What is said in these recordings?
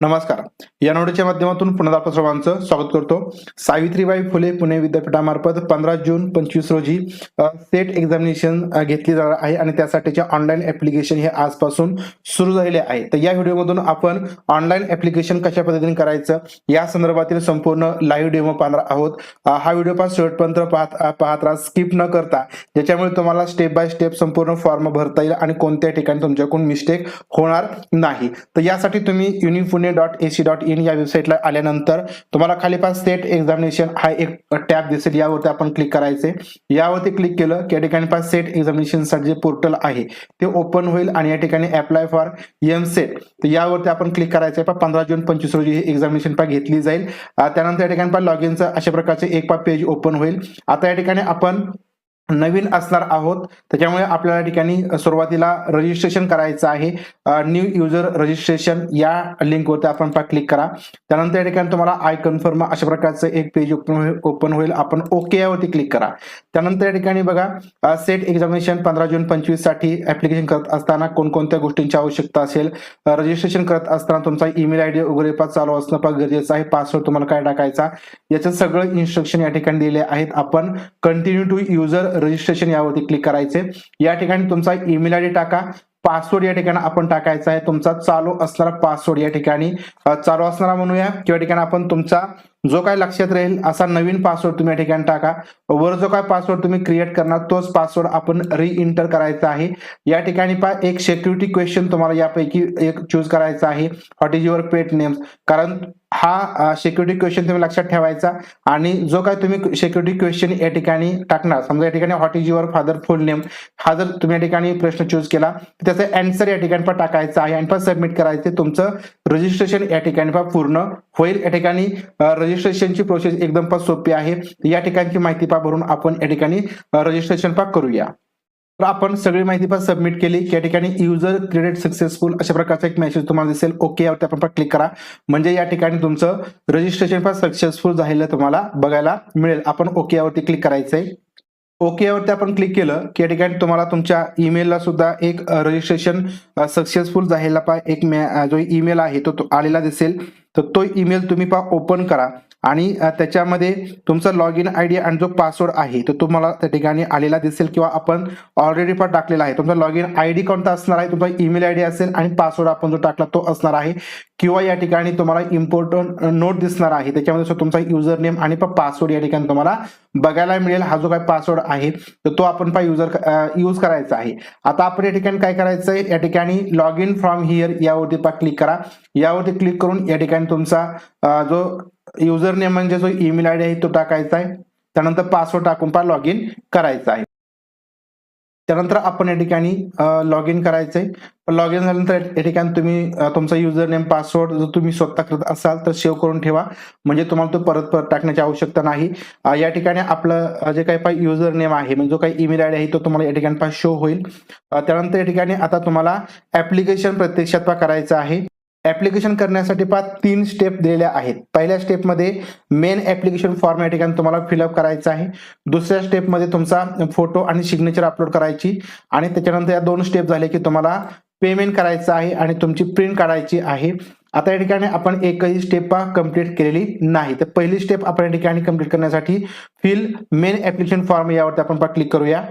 नमस्कार. या नोडीच्या माध्यमातून पुन्हा आपलं सर्वांचं स्वागत करतो. सावित्रीबाई फुले पुणे विद्यापीठामार्फत पंधरा जून पंचवीस रोजी सेट एक्झामिनेशन घेतली जाणार आहे आणि त्यासाठीचे ऑनलाईन ऍप्लिकेशन हे आजपासून सुरू झालेले आहे. तर या व्हिडिओमधून आपण ऑनलाईन ऍप्लिकेशन कशा पद्धतीने करायचं या संदर्भातील संपूर्ण लाईव्ह डेमो पाहणार आहोत. हा व्हिडिओ पास शेवटपर्यंत पाहत पाहत राहा. स्किप न करता ज्याच्यामुळे तुम्हाला स्टेप बाय स्टेप संपूर्ण फॉर्म भरता येईल आणि कोणत्या ठिकाणी तुमच्याकडून मिस्टेक होणार नाही. तर यासाठी तुम्ही Pune dot AC dot in या वेबसाईटला आल्यानंतर तुम्हाला खाली पास स्टेट एक्झामिनेशन हा एक टॅब दिसेल. यावरती आपण क्लिक करायचे. यावरती क्लिक केलं की या ठिकाणी पास सेट एक्झामिनेशनसाठी जे पोर्टल आहे ते ओपन होईल आणि या ठिकाणी अप्लाय फॉर एम सेट तर यावरती आपण क्लिक करायचं आहे. पंधरा जून पंचवीस रोजी ही एक्झामिनेशन पा घेतली जाईल. त्यानंतर या ठिकाणी पा लॉग इनचं अशा प्रकारचे एक पा पेज ओपन होईल. आता या ठिकाणी आपण नवीन असणार आहोत. त्याच्यामुळे आपल्याला या ठिकाणी सुरुवातीला रजिस्ट्रेशन करायचं आहे. न्यू युजर रजिस्ट्रेशन या लिंकवरती आपण क्लिक करा. त्यानंतर या ठिकाणी तुम्हाला आय कन्फर्म अशा प्रकारचं एक पेज ओपन होईल ओपन होईल. आपण ओके यावरती क्लिक करा. त्यानंतर या ठिकाणी बघा सेट एक्झामिनेशन पंधरा जून पंचवीससाठी ऍप्लिकेशन करत असताना कोणकोणत्या गोष्टींची आवश्यकता असेल? रजिस्ट्रेशन करत असताना तुमचा ईमेल आयडी वगैरे पास चालू असणं पण गरजेचं आहे. पासवर्ड तुम्हाला काय टाकायचा? याचं सगळं इन्स्ट्रक्शन या ठिकाणी दिले आहेत. आपण कंटिन्यू टू युजर रजिस्ट्रेशन यावरती क्लिक करायचे. या ठिकाणी तुमचा ईमेल आयडी टाका. पासवर्ड या ठिकाणी आपण टाकायचा आहे. तुमचा चालू असणारा पासवर्ड या ठिकाणी चालू असणारा म्हणूया किंवा ठिकाणी आपण तुमचा जो काय लक्षात राहील असा नवीन पासवर्ड तुम्ही या ठिकाणी टाका. वर जो काय पासवर्ड तुम्ही क्रिएट करणार तोच पासवर्ड आपण री इंटर करायचा आहे. या ठिकाणी पा एक सिक्युरिटी क्वेश्चन तुम्हाला यापैकी एक चूज करायचा आहे. What is your pet names कारण हा सिक्युरिटी क्वेश्चन तुम्ही लक्षात ठेवायचा. आणि जो काय तुम्ही सिक्युरिटी क्वेश्चन या ठिकाणी टाकणार समजा या ठिकाणी what is your father full name हा जर तुम्ही या ठिकाणी प्रश्न चूज केला त्याचा अँसर या ठिकाणी पण टाकायचा आहे आणि पण सबमिट करायचे तुमचं रजिस्ट्रेशन या ठिकाणी पण पूर्ण होईल. या ठिकाणी रजिस्ट्रेशनची प्रोसेस एकदम पण सोपी आहे. या ठिकाणची माहिती पा भरून आपण या ठिकाणी रजिस्ट्रेशन पा करूया. तर आपण सगळी माहिती पण सबमिट केली. की या ठिकाणी युजर क्रिएट सक्सेसफुल अशा प्रकारचा एक मेसेज तुम्हाला दिसेल. ओके यावरती आपण क्लिक करा. म्हणजे या ठिकाणी तुमचं रजिस्ट्रेशन पण सक्सेसफुल झालेलं तुम्हाला बघायला मिळेल. आपण ओके यावरती क्लिक करायचंय. ओके यावरती आपण क्लिक केलं की या ठिकाणी तुम्हाला तुमच्या ईमेलला सुद्धा एक रजिस्ट्रेशन सक्सेसफुल झालेला पा एक जो ईमेल आहे तो तो आलेला दिसेल. तर तो ईमेल तुम्ही पा ओपन करा. आणि त्याच्यामध्ये तुमचा लॉग इन आय डी आणि जो पासवर्ड आहे तो तुम्हाला त्या ठिकाणी आलेला दिसेल किंवा आपण ऑलरेडी पण टाकलेला आहे. तुमचा लॉग इन आय डी कोणता असणार आहे? तुमचा ईमेल आय डी असेल आणि पासवर्ड आपण जो टाकला तो असणार आहे. किंवा या ठिकाणी तुम्हाला इम्पॉर्टंट नोट दिसणार आहे. त्याच्यामध्ये तुमचा युजर नेम आणि पासवर्ड या ठिकाणी तुम्हाला बघायला मिळेल. हा जो काय पासवर्ड आहे तर तो आपण पा युजर यूज करायचा आहे. आता आपण या ठिकाणी काय करायचं आहे? या ठिकाणी लॉग इन फ्रॉम हिअर यावरती पा क्लिक करा. यावरती क्लिक करून या ठिकाणी तुमचा जो युजर नेम म्हणजे जो ईमेल आय डी आहे तो टाकायचा आहे. त्यानंतर पासवर्ड टाकून पहा लॉग इन करायचा आहे. त्यानंतर आपण या ठिकाणी लॉग इन करायचं आहे. लॉग इन झाल्यानंतर या ठिकाणी तुम्ही तुमचा युजर नेम पासवर्ड जर तुम्ही स्वतः करत असाल तर सेव्ह करून ठेवा. म्हणजे तुम्हाला तो परत परत टाकण्याची आवश्यकता नाही. या ठिकाणी आपलं जे काही पाय युजर नेम आहे म्हणजे जो काही ईमेल आय डी आहे तो तुम्हाला या ठिकाणी पास शो होईल. त्यानंतर या ठिकाणी आता तुम्हाला ऍप्लिकेशन प्रत्यक्षात करायचं आहे. ऍप्लिकेशन करण्यासाठी पहा तीन स्टेप दिलेल्या आहेत. पहिल्या स्टेपमध्ये मेन ऍप्लिकेशन फॉर्म या ठिकाणी तुम्हाला फिलअप करायचं आहे. दुसऱ्या स्टेपमध्ये तुमचा फोटो आणि सिग्नेचर अपलोड करायची. आणि त्याच्यानंतर या दोन स्टेप झाले की तुम्हाला पेमेंट करायचं आहे आणि तुमची प्रिंट काढायची आहे. आता या ठिकाणी आपण एकही स्टेप कंप्लीट केलेली नाही. तर पहिली स्टेप आपण या ठिकाणी कंप्लीट करण्यासाठी फिल मेन ऍप्लिकेशन फॉर्म यावरती आपण क्लिक करूया.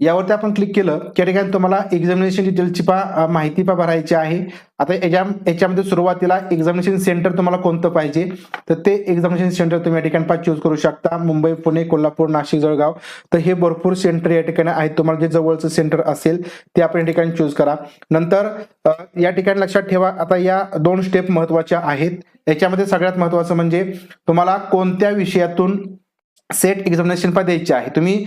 यावरती आपण क्लिक केलं की या ठिकाणी तुम्हाला एक्झामिनेशन डिटेलची पा माहिती पा भरायची आहे. आता याच्या याच्यामध्ये सुरुवातीला एक्झामिनेशन सेंटर तुम्हाला कोणतं पाहिजे? तर ते एक्झामिनेशन सेंटर तुम्ही या ठिकाणी पा चूज करू शकता. मुंबई पुणे कोल्हापूर नाशिक जळगाव. तर हे भरपूर सेंटर या ठिकाणी आहेत. तुम्हाला जे जवळचं सेंटर असेल ते आपण या ठिकाणी चूज करा. नंतर या ठिकाणी लक्षात ठेवा आता या दोन स्टेप महत्त्वाच्या आहेत. याच्यामध्ये सगळ्यात महत्वाचं म्हणजे तुम्हाला कोणत्या विषयातून सेट एक्झामिनेशन पण द्यायचे आहे. तुम्ही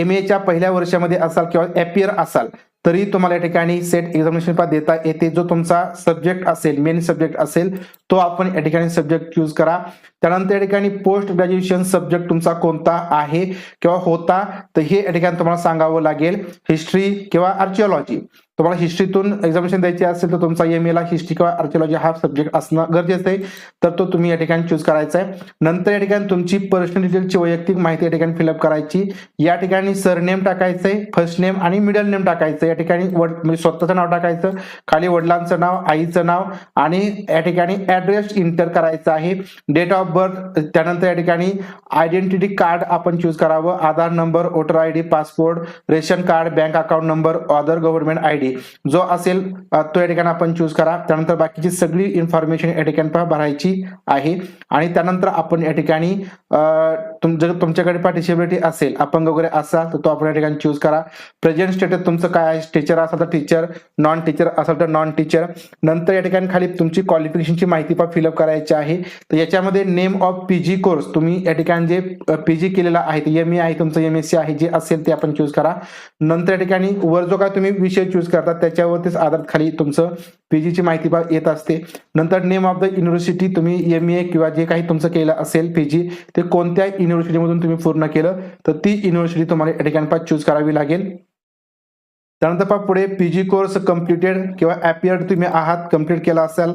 एम एच्या पहिल्या वर्षामध्ये असाल किंवा एपियर असाल तरी तुम्हाला या ठिकाणी सेट एक्झामिनेशन पण देता येते. जो तुमचा सब्जेक्ट असेल मेन सब्जेक्ट असेल तो आपण या ठिकाणी सब्जेक्ट चूज करा. त्यानंतर या ठिकाणी पोस्ट ग्रॅज्युएशन सब्जेक्ट तुमचा कोणता आहे किंवा होता तर हे या ठिकाणी तुम्हाला सांगावं लागेल. हिस्ट्री किंवा आर्किओलॉजी तुम्हाला हिस्ट्रीतून एक्झामिनेशन द्यायची असेल तर तुमचा एम एला हिस्ट्री किंवा आर्किओलॉजी हा सब्जेक्ट असणं गरजेचं आहे. तर तो तुम्ही या ठिकाणी चूज करायचा आहे. नंतर या ठिकाणी तुमची पर्सनल डिटेलची वैयक्तिक माहिती या ठिकाणी फिलअप करायची. या ठिकाणी सरनेम टाकायचं आहे फर्स्ट नेम आणि मिडल नेम टाकायचं. या ठिकाणी वड म्हणजे स्वतःचं नाव टाकायचं खाली वडिलांचं नाव आईचं नाव आणि या ठिकाणी ऍड्रेस इंटर करायचा आहे. डेट ऑफ बर्थ त्यानंतर या ठिकाणी आयडेंटिटी कार्ड आपण चूज करावं. Aadhaar number voter I D passport ration card bank account number other government I D जो असेल तो या ठिकाणी आपण चूज करा. त्यानंतर बाकीची सगळी इन्फॉर्मेशन या ठिकाणी भरायची आहे. आणि त्यानंतर आपण या ठिकाणी जर तुमच्याकडे पार्टिसिबिलिटी असेल अपंग वगैरे असा तर तो आपण या ठिकाणी चूज करा. प्रेझेंट स्टेटस तुमचं काय आहे? टीचर असाल तर टीचर नॉन टीचर असाल तर नॉन टीचर नंतर या ठिकाणी खाली तुमची क्वालिफिकेशनची माहिती पण फिलअप करायची आहे. तर याच्यामध्ये name of P G course तुम्ही या ठिकाणी जे पी जी केलेला आहे एम ए आहे तुमचं एम एस सी आहे जे असेल ते आपण चूज करा. नंतर या ठिकाणी वर जो काय तुम्ही विषय चूज करता त्याच्यावरतीच आधार खाली तुमचं पीजीची माहिती येत असते. नंतर नेम ऑफ द युनिव्हर्सिटी तुम्ही एम ए किंवा जे काही तुमचं केलं असेल पीजी ते कोणत्या युनिव्हर्सिटीमधून तुम्ही पूर्ण केलं तर ती युनिव्हर्सिटी तुम्हाला या ठिकाणी चूज करावी लागेल. त्यानंतर पहा पुढे पी जी कोर्स कम्प्लिटेड किंवा अपियर्ड तुम्ही आहात कंप्लीट केला असाल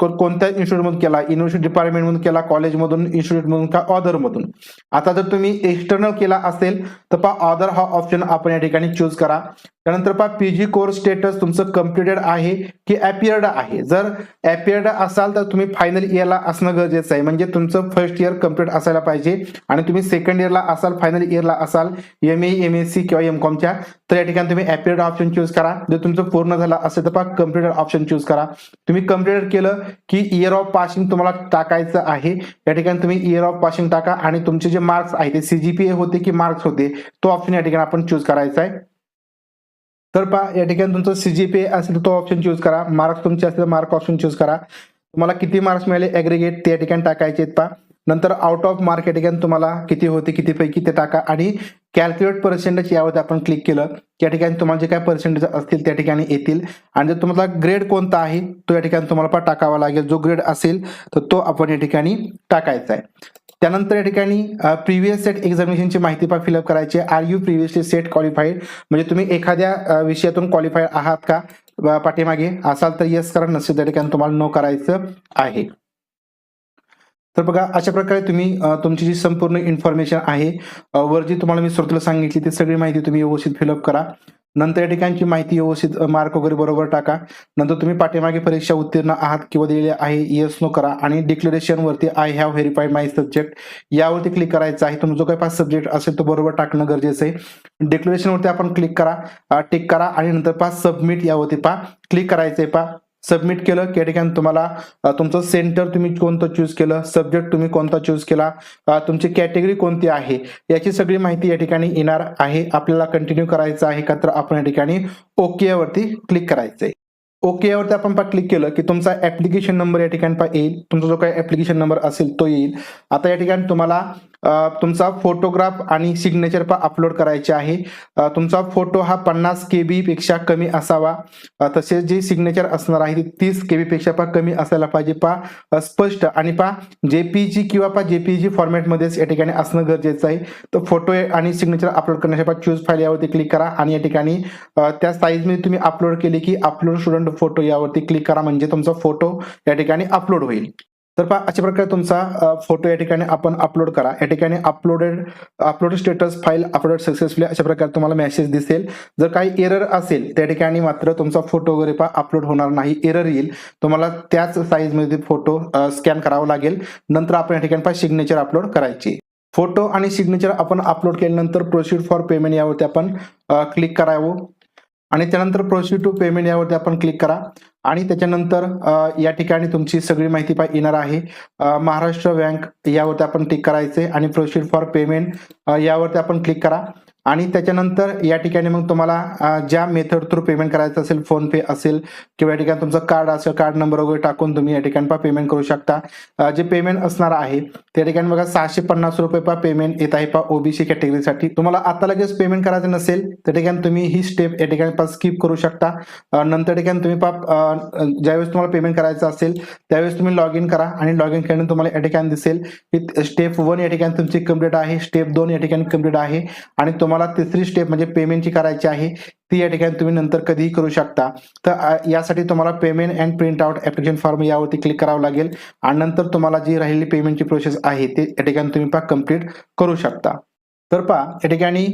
कोणत्या इन्स्टिट्यूटमधून केला? युनिव्हर्सिटी डिपार्टमेंटमधून केला कॉलेजमधून इन्स्टिट्यूटमधून का ऑदरमधून आता जर तुम्ही एक्सटर्नल केला असेल तर पहा ऑदर हा ऑप्शन आपण या ठिकाणी चूज करा. त्यानंतर पहा पी जी कोर्स स्टेटस तुमचं कम्प्लिटेड आहे की ॲपियर्ड आहे? जर ॲपियर्ड असाल तर तुम्ही फायनल इयरला असणं गरजेचं आहे. म्हणजे तुमचं फर्स्ट इयर कंप्लीट असायला पाहिजे आणि तुम्ही सेकंड इयरला असाल फायनल इयरला असाल M A M S C किंवा एम कॉमच्या तर या ठिकाणी तुम्ही अपियर्ड ऑप्शन चूज करा. जर तुमचं पूर्ण झालं असेल तर पहा कम्प्युटर ऑप्शन चूज करा. तुम्ही कम्प्युटर केलं की इयर ऑफ पासिंग तुम्हाला टाकायचं आहे. या ठिकाणी तुम्ही इयर ऑफ पासिंग टाका आणि तुमचे जे मार्क्स आहे ते सीजीपीए होते की मार्क्स होते तो ऑप्शन या ठिकाणी आपण चूज करायचा आहे. तर पहा या ठिकाणी तुमचं सीजीपीए असेल तर तो ऑप्शन चूज करा. मार्क्स तुमचे असेल तर मार्क ऑप्शन चूज करा. तुम्हाला किती मार्क्स मिळाले? ॲग्रिगेट ते या ठिकाणी टाकायचे आहेत पहा. नंतर आउट ऑफ मार्केट अगेन ठिकाणी तुम्हाला किती होते किती पैकी ते टाका आणि कॅल्क्युलेट पर्सेंटेज यावरती आपण क्लिक केलं. त्या ठिकाणी तुम्हाला जे काय पर्सेंटेज असतील त्या ठिकाणी येतील. आणि जर तुम्हाला ग्रेड कोणता आहे तो या ठिकाणी तुम्हाला पण टाकावा लागेल. जो ग्रेड असेल तर तो आपण या ठिकाणी टाकायचा आहे. त्यानंतर या ठिकाणी प्रिव्हियस सेट एक्झामिनेशनची माहिती पण फिलअप करायची आहे. Are you previously set qualified म्हणजे तुम्ही एखाद्या विषयातून क्वालिफाईड आहात का? पाठीमागे असाल तर येस करा नसेल त्या ठिकाणी तुम्हाला नो करायचं आहे. तर बघा अशा प्रकारे तुम्ही तुमची जी संपूर्ण इन्फॉर्मेशन आहे वर जी तुम्हाला मी सुरुवातीला सांगितली ती सगळी माहिती तुम्ही व्यवस्थित फिलअप करा. नंतर या ठिकाणची माहिती व्यवस्थित मार्क वगैरे बरोबर टाका. नंतर तुम्ही पाठीमागे परीक्षा उत्तीर्ण आहात किंवा दिलेले आहे येस नो करा. आणि डिक्लेरेशनवरती I have verified my subject यावरती क्लिक करायचं आहे. तुमचा जो काही पाच सब्जेक्ट असेल तो बरोबर टाकणं गरजेचं आहे. डिक्लेरेशनवरती आपण क्लिक करा टिक करा. आणि नंतर पाच सबमिट यावरती पहा. क्लिक करायचं आहे पहा. सबमिट केलं. की या ठिकाणी तुम्हाला तुमचं सेंटर तुम्ही कोणतं चूज केलं सब्जेक्ट तुम्ही कोणता चूज केला तुमची कॅटेगरी कोणती आहे याची सगळी माहिती या ठिकाणी येणार आहे. आपल्याला कंटिन्यू करायचं आहे का तर आपण या ठिकाणी ओके वरती क्लिक करायचं आहे ओके यावरती आपण पा क्लिक केलं की तुमचा ऍप्लिकेशन नंबर या ठिकाणी पा येईल. तुमचा जो काही ऍप्लिकेशन नंबर असेल तो येईल. आता या ठिकाणी तुम्हाला तुमचा फोटोग्राफ आणि सिग्नेचर पा अपलोड करायचे आहे. तुमचा फोटो हा पन्नास के बी पेक्षा कमी असावा. तसेच जे सिग्नेचर असणार आहे ते तीस के बी पेक्षा पा कमी असायला पाहिजे. पा स्पष्ट. आणि पा जेपीजी किंवा पा जेपीजी फॉर्मॅटमध्येच या ठिकाणी असणं गरजेचं आहे. तर फोटो आणि सिग्नेचर अपलोड करण्यासाठी चूज फाईल यावरती क्लिक करा. आणि या ठिकाणी त्या साईजमध्ये तुम्ही अपलोड केले की अपलोड स्टुडंट फोटो यावरती क्लिक करा. म्हणजे तुमचा फोटो या ठिकाणी अपलोड होईल. तर पहा अशा प्रकारे तुमचा फोटो या ठिकाणी आपण अपलोड करा. या ठिकाणी uploaded upload status file upload successfully अशा प्रकारे तुम्हाला मेसेज दिसेल. जर काही एरर असेल त्या ठिकाणी मात्र तुमचा फोटो वगैरे पहा अपलोड होणार नाही. एरर येईल. तुम्हाला त्याच साईजमध्ये फोटो स्कॅन करावा लागेल. नंतर आपण या ठिकाणी पहा सिग्नेचर अपलोड करायची. फोटो आणि सिग्नेचर आपण अपलोड केल्यानंतर प्रोसीड फॉर पेमेंट यावरती आपण क्लिक करावं. आणि त्यानंतर प्रोसीड टू पेमेंट यावरती आपण क्लिक करा. आणि त्याच्यानंतर या ठिकाणी तुमची सगळी माहिती पा येणार आहे. महाराष्ट्र बँक यावरती आपण क्लिक करायचे आणि प्रोसीड फॉर पेमेंट यावरती आपण क्लिक करा. आणि त्याच्यानंतर या ठिकाणी मग तुम्हाला ज्या मेथड थ्रू पेमेंट करायचं असेल फोन पे असेल किंवा या ठिकाणी तुमचं कार्ड असेल कार्ड नंबर वगैरे टाकून तुम्ही या ठिकाणी पा पेमेंट करू शकता. जे पेमेंट असणार आहे त्या ठिकाणी बघा सहाशे पन्नास रुपये पा पेमेंट येत आहे पा ओबीसी कॅटेगरीसाठी तुम्हाला आता लगेच पेमेंट करायचं नसेल त्या ठिकाणी तुम्ही ही स्टेप या ठिकाणी पा स्किप करू शकता. नंतर ठिकाणी तुम्ही पा ज्यावेळेस तुम्हाला पेमेंट करायचं असेल त्यावेळेस तुम्ही लॉग इन करा आणि लॉग इन केल्यानंतर तुम्हाला या ठिकाणी दिसेल की स्टेप वन या ठिकाणी तुमची कंप्लीट आहे स्टेप दोन या ठिकाणी कंप्लीट आहे. आणि तुम्हाला तुम्हाला तिसरी स्टेप म्हणजे पेमेंटची करायची आहे. ती या ठिकाणी तुम्ही नंतर कधीही करू शकता. तर यासाठी तुम्हाला payment and print out application form यावरती क्लिक करावं लागेल. आणि नंतर तुम्हाला जी राहिलेली पेमेंटची प्रोसेस आहे ते या ठिकाणी तुम्ही पहा कंप्लीट करू शकता. तर पहा या ठिकाणी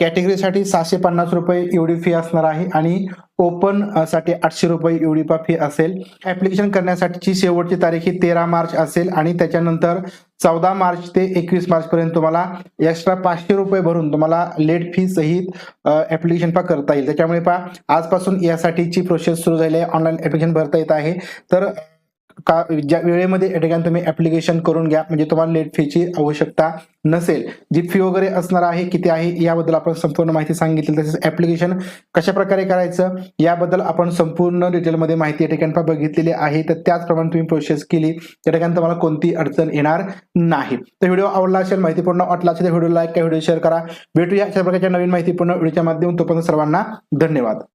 कॅटेगरीसाठी सहाशे पन्नास रुपये एवढी फी असणार आहे आणि ओपनसाठी आठशे रुपये एवढी पा फी असेल. ऍप्लिकेशन करण्यासाठीची शेवटची तारीख ही तेरा मार्च असेल आणि त्याच्यानंतर चौदा मार्च ते एकवीस मार्च पर्यंत तुम्हाला एक्स्ट्रा पाचशे रुपये भरून तुम्हाला लेट फी सहित ऍप्लिकेशन पा करता येईल. त्याच्यामुळे पहा आजपासून यासाठीची प्रोसेस सुरू झाली आहे. ऑनलाईन ऍप्लिकेशन भरता येत आहे. तर का ज्या वेळेमध्ये या ठिकाणी तुम्ही ऍप्लिकेशन करून घ्या म्हणजे तुम्हाला लेट फीची आवश्यकता नसेल. जी फी वगैरे असणार आहे किती आहे याबद्दल आपण संपूर्ण माहिती सांगितली तसेच ऍप्लिकेशन कशा प्रकारे करायचं याबद्दल आपण संपूर्ण डिटेलमध्ये माहिती या ठिकाणी बघितलेली आहे. तर त्याचप्रमाणे तुम्ही प्रोसेस केली त्या ठिकाणी तुम्हाला कोणती अडचण येणार नाही. तर व्हिडिओ आवडला असेल माहितीपूर्ण वाटला असेल तर व्हिडिओ लाईक व्हिडिओ शेअर करा. भेटूया अशा प्रकारच्या नवीन माहितीपूर्ण व्हिडिओच्या माध्यमातून. तोपर्यंत सर्वांना धन्यवाद.